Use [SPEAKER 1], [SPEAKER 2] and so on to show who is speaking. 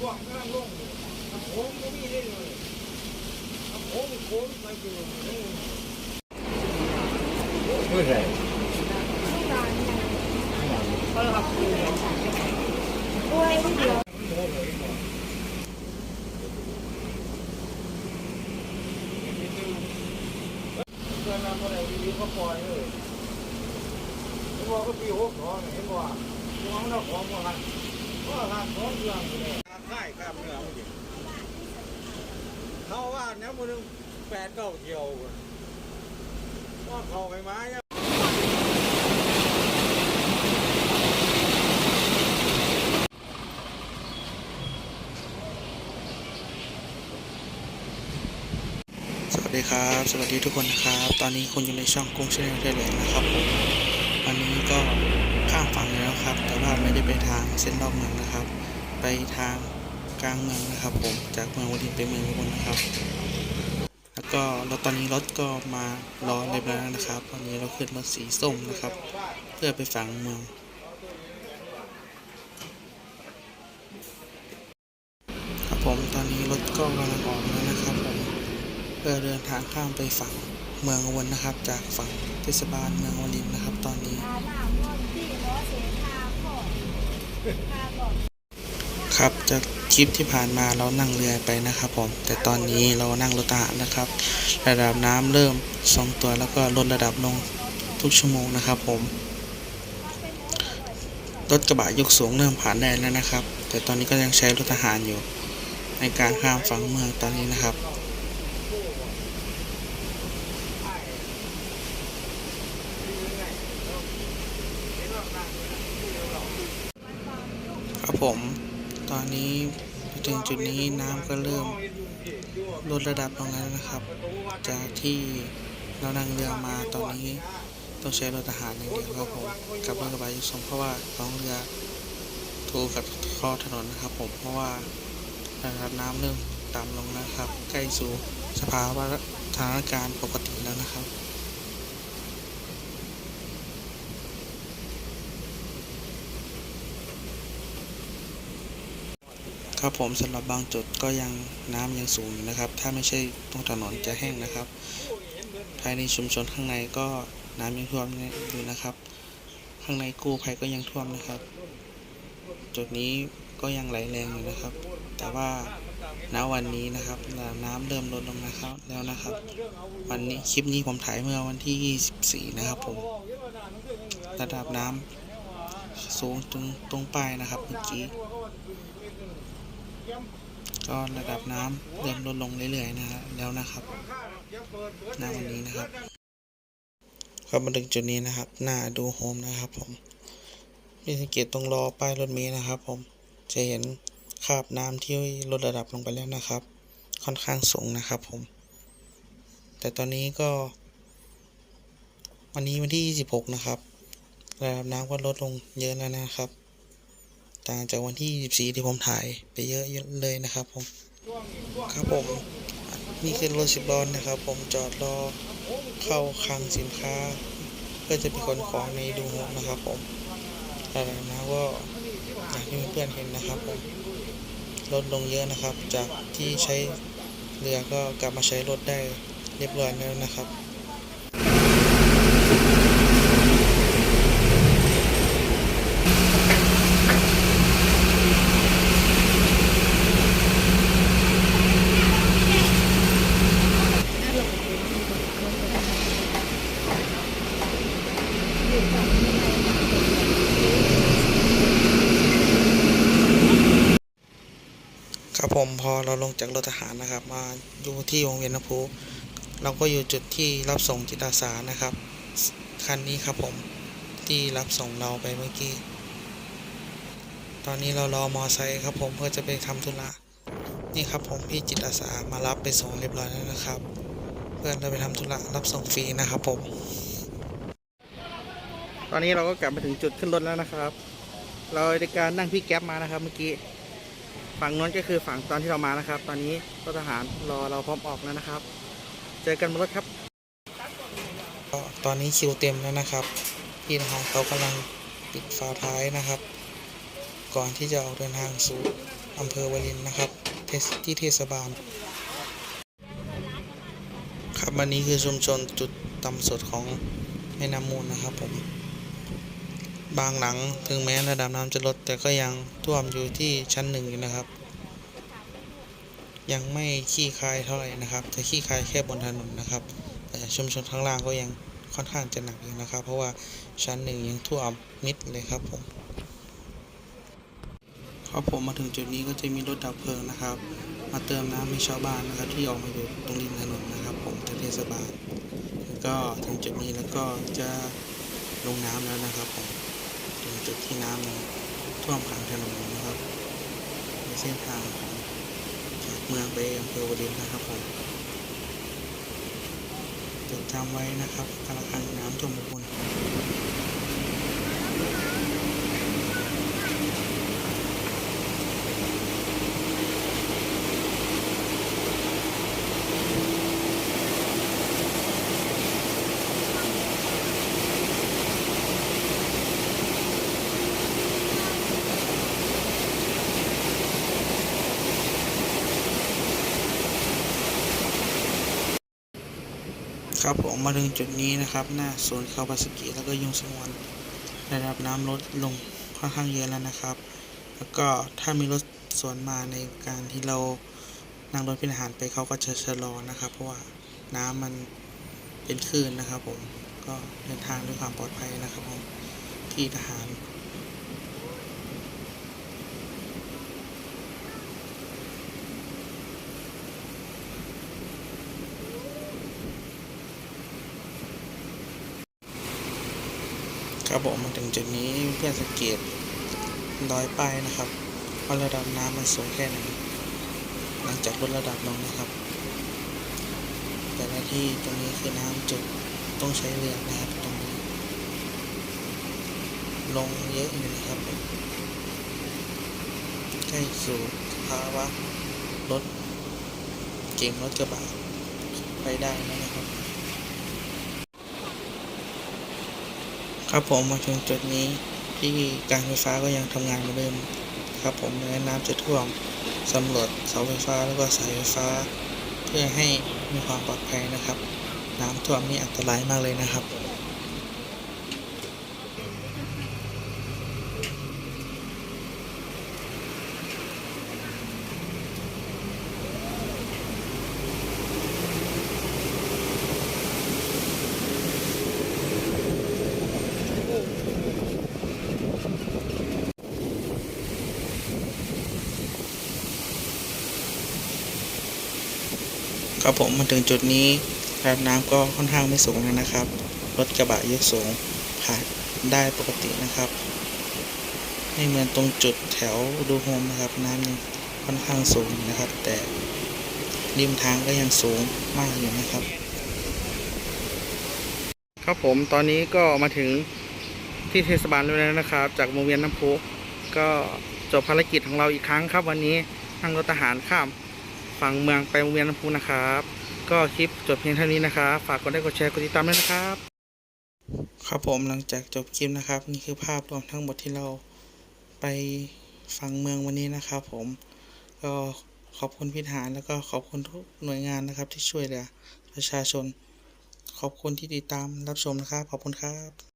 [SPEAKER 1] ช่วงกำลังลงน้ำโค้งก็มีได้เลยน้ำโค้งโค้งไปอยู่นี่ไม่ใช่
[SPEAKER 2] กล้วยที่เดียว
[SPEAKER 1] โม้เลยหมดเกินนำอะไรดีๆก็ปล่อยเลยเห็นว่าก็ปีหกสองเห็นว่าตัวของเราของว่าหันว่าหันสองเรื่องเลย ค่ายกล้ามเนื้อมันดิเขาว่าเนี้ยมันแปดเก้าเที่ยวว่าเขาไปไม้เนี่ย
[SPEAKER 3] สวัสดีครับ สวัสดีทุกคนนะครับ ตอนนี้คุณอยู่ในช่องกุ้งชาแนลได้เลยนะครับผมวันนี้ก็ข้ามฝั่งแล้วครับ แต่ว่าไม่ได้ไปทางเส้นรอบเมืองนะครับ ไปทาง กลางเมืองนะครับ ผมจากเมืองวดินไปเมืองอุบลนะครับ แล้วก็เรถตอนนี้รถก็มารอเรียบร้อยแล้วนะครับตอนนี้เราขึ้นรถสีส้มนะครับ เพื่อไปฝั่งเมืองครับผมตอนนี้รถก็กำลังออกแล้วนะครับผมเพื่อเดินทางข้ามไปฝั่งเมืองอุบลนะครับ จากฝั่งเทศบาลเมืองวลินนะครับ ตอนนี้
[SPEAKER 2] น้าม่อนที่ล้อเสียค
[SPEAKER 3] รับจากคลิปที่ผ่านมาเรานั่งเรือไปนะครับผม แต่ตอนนี้เรานั่งรถทหารนะครับ ระดับน้ำเริ่มทรงตัวแล้วก็ลดระดับลงทุกชั่วโมงนะครับผมรถกระบะยกสูงเริ่มผ่านได้แล้วนะครับ แต่ตอนนี้ก็ยังใช้รถทหารอยู่ ในการข้ามฝั่งเมืองตอนนี้นะครับครับผม ตอนนี้มาถึงจุดนี้น้ำก็เริ่มลดระดับลงแล้วนะครับ จากที่เรานั่งเรือมาตอนนี้ต้องใช้รถทหารอย่างเดียวครับผมกับเรถกระบะยกสูงเพราะว่าท้องเรือถูกกับข้อถนนนะครับผมเพราะว่าระดับน้ำเริ่มต่ำลงแล้วครับ ใกล้สู่สภาวะสถานการณ์ปกติแล้วนะครับ ครับผมสำหรับบางจุดก็ยังน้ำยังสูงอยู่นะครับ ถ้าไม่ใช่ตรงถนนจะแห้งนะครับ ภายในชุมชนข้างในก็น้ำยังท่วมอยู่นะครับ ข้างในกู้ภัยก็ยังท่วมนะครับ จุดนี้ก็ยังไหลแรงอยู่นะครับ แต่ว่าณวันนี้นะครับน้ำเริ่มลดลงนะครับแล้วนะครับ วันนี้คลิปนี้ผมถ่ายเมื่อวันที่ 24 นะครับผมระดับน้ำสูงตรงตรงป้ายนะครับเมื่อกี้ ก็ระดับน้ำเริ่มลดลงเรื่อยๆนะฮะแล้วนะครับณวันนี้นะครับ ครับมาถึงจุดนี้นะครับหน้าดูโฮมนะครับผมมีสังเกตตรงรอป้ายรถเมล์นะครับผมจะเห็นคราบน้ำที่ลดระดับลงไปแล้วนะครับ ค่อนข้างสูงนะครับผม แต่ตอนนี้ก็ วันนี้วันที่ 26 นะครับระดับน้ำก็ลดลงเยอะแล้วนะครับ ต่างจากวันที่ 24 ที่ผมถ่ายไปเยอะเลยนะครับผม ครับผม นี่คือรถสิบล้อนะครับ ผมจอดรอเข้าคลังสินค้า เพื่อจะไปขนของในดูโฮมนะครับผมแต่นะก็อย่างที่เพื่อนเห็นนะครับผมลดลงเยอะนะครับ จากที่ใช้เรือก็กลับมาใช้รถได้เรียบร้อยแล้วนะครับ ครับผมพอเราลงจากรถทหารนะครับ มาอยู่ที่วงเวียนน้ำพุเราก็อยู่จุดที่รับส่งจิตอาสานะครับ คันนี้ครับผมที่รับส่งเราไปเมื่อกี้ ตอนนี้เรารอมอไซค์ครับผมเพื่อจะไปทำธุระนี่ครับผมพี่จิตอาสามารับไปส่งเรียบร้อยแล้วนะครับ เพื่อนเราไปทำธุระรับส่งฟรีนะครับผม ตอนนี้เราก็กลับมาถึงจุดขึ้นรถแล้วนะครับ เราในการนั่งพี่แก๊ปมานะครับเมื่อกี้ ฝั่งนู้นก็คือฝั่งตอนที่เรามานะครับ ตอนนี้รถทหารรอเราพร้อมออกแล้วนะครับ เจอกันบนรถครับ ตอนนี้คิวเต็มแล้วนะครับ พี่ทหารเขากำลังปิดฝาท้ายนะครับ ก่อนที่จะออกเดินทางสู่อำเภอวารินนะครับเทศที่เทศบาล ครับวันนี้คือชุมชนจุดต่ำสุดของแม่น้ำมูลนะครับผม บางหลังถึงแม้ระดับน้ำจะลด แต่ก็ยังท่วมอยู่ที่ชั้นหนึ่งอยู่นะครับ ยังไม่ขี้คายเท่าไหร่นะครับ จะขี้คายแค่บนถนนนะครับ แต่ชุมชนข้างล่างก็ยังค่อนข้างจะหนักอยู่นะครับ เพราะว่าชั้นหนึ่งยังท่วมมิดเลยครับผมครับผมมาถึงจุดนี้ก็จะมีรถดับเพลิงนะครับ มาเติมน้ำให้ชาวบ้านนะครับ ที่ออกมาอยู่ตรงริมถนนนะครับ ผมทางเทศบาลก็ถึงจุดนี้แล้วก็จะลงน้ำแล้วนะครับผม จุดที่น้ำยังท่วมขังถนนนะครับในเส้นทางของจากเมืองไปอำเภอวดินนะครับผมจดจำไว้นะครับธนาคารน้ำท่วมบุญ ครับผมมาถึงจุดนี้นะครับ หน้าสวนคาบาสกิแล้วก็ยุงสงวนระดับน้ำลดลงค่อนข้างเยอะแล้วนะครับ แล้วก็ถ้ามีรถสวนมาในการที่เรานั่งรถเป็นอาหารไปเขาก็จะชะลอนะครับ เพราะว่าน้ำมันเป็นคลื่นนะครับผมก็เดินทางด้วยความปลอดภัยนะครับผมที่ทหาร ครับผมมาถึงจุดนี้เพื่อนสังเกตรอยป้ายนะครับว่าระดับน้ำมันสูงแค่ไหนหลังจากลดระดับลงนะครับ แต่ละที่ตรงนี้คือน้ำจุดต้องใช้เรือนะครับตรงนี้ ลงเยอะอยู่นะครับใกล้สู่ภาวะรถเก่งรถกระบะไปได้แล้วนะครับ ครับผมมาถึงจุดนี้ที่การไฟฟ้าก็ยังทำงานเหมือนเดิมครับผมแม้น้ำจะท่วมสำรวจเสาไฟฟ้าแล้วก็สายไฟฟ้า เพื่อให้มีความปลอดภัยนะครับ น้ำท่วมนี่อันตรายมากเลยนะครับ ครับผมมาถึงจุดนี้ระดับน้ำก็ค่อนข้างไม่สูงแล้วนะครับ รถกระบะยกสูงผ่านได้ปกตินะครับไม่เหมือนตรงจุดแถวดูโฮมนะครับ น้ำยังค่อนข้างสูงนะครับ แต่ริมทางก็ยังสูงมากอยู่นะครับ ครับผมตอนนี้ก็มาถึงที่เทศบาลแล้วนะครับ จากวงเวียนน้ำพุก็จบภารกิจของเราอีกครั้งครับ วันนี้นั่งรถทหารข้าม ฝั่งเมืองไปเวียนลำพูนนะครับ ก็คลิปจบเพียงเท่านี้นะครับ ฝากกดไลค์กดแชร์กดติดตามด้วยนะครับ ครับผมหลังจากจบคลิปนะครับ นี่คือภาพรวมทั้งหมดที่เราไปฝั่งเมืองวันนี้นะครับ ผมก็ขอบคุณพิธานแล้วก็ขอบคุณทุกหน่วยงานนะครับที่ช่วยเหลือประชาชน ขอบคุณที่ติดตามรับชมนะครับ ขอบคุณครับ